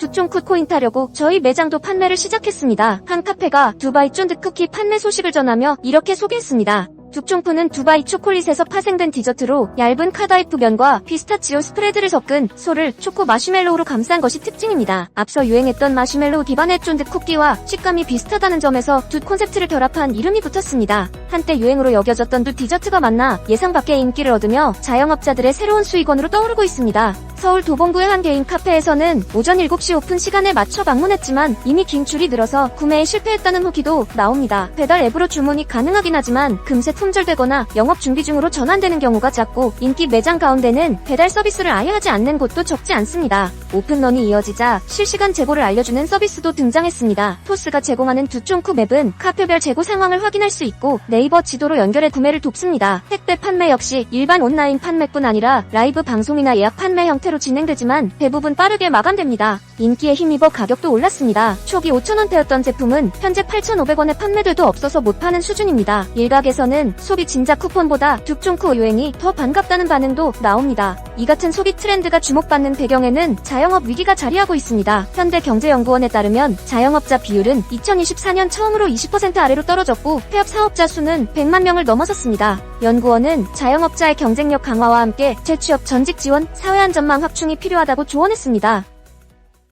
두쫑쿠 코인 타려고 저희 매장도 판매를 시작했습니다. 한 카페가 두바이 쫀득 쿠키 판매 소식을 전하며 이렇게 소개했습니다. 둑종푸는 두바이 초콜릿에서 파생된 디저트로 얇은 카다이프 면과 피스타치오 스프레드를 섞은 소를 초코 마시멜로우로 감싼 것이 특징입니다. 앞서 유행했던 마시멜로우 기반의 쫀득 쿠키와 식감이 비슷하다는 점에서 두 콘셉트를 결합한 이름이 붙었습니다. 한때 유행으로 여겨졌던 두 디저트가 만나 예상 밖의 인기를 얻으며 자영업자들의 새로운 수익원으로 떠오르고 있습니다. 서울 도봉구의 한 개인 카페에서는 오전 7시 오픈 시간에 맞춰 방문했지만 이미 긴 줄이 늘어서 구매에 실패했다는 후기도 나옵니다. 배달 앱으로 주문이 가능하긴 하지만 금세 품절되거나 영업 준비 중으로 전환되는 경우가 잦고 인기 매장 가운데는 배달 서비스를 아예 하지 않는 곳도 적지 않습니다. 오픈런이 이어지자 실시간 재고를 알려주는 서비스도 등장했습니다. 토스가 제공하는 두쫑쿠 맵은 카페별 재고 상황을 확인할 수 있고 네이버 지도로 연결해 구매를 돕습니다. 택배 판매 역시 일반 온라인 판매뿐 아니라 라이브 방송이나 예약 판매 형태 로 진행되지만 대부분 빠르게 마감됩니다. 인기에 힘입어 가격도 올랐습니다. 초기 5,000원대였던 제품은 현재 8,500원에 판매돼도 없어서 못 파는 수준입니다. 일각에서는 소비 진작 쿠폰보다 둑종코 유행이 더 반갑다는 반응도 나옵니다. 이 같은 소비 트렌드가 주목받는 배경에는 자영업 위기가 자리하고 있습니다. 현대경제연구원에 따르면 자영업자 비율은 2024년 처음으로 20% 아래로 떨어졌고 폐업 사업자 수는 100만 명을 넘어섰습니다. 연구원은 자영업자의 경쟁력 강화와 함께 재취업 전직 지원, 사회 안전망 확충이 필요하다고 조언했습니다.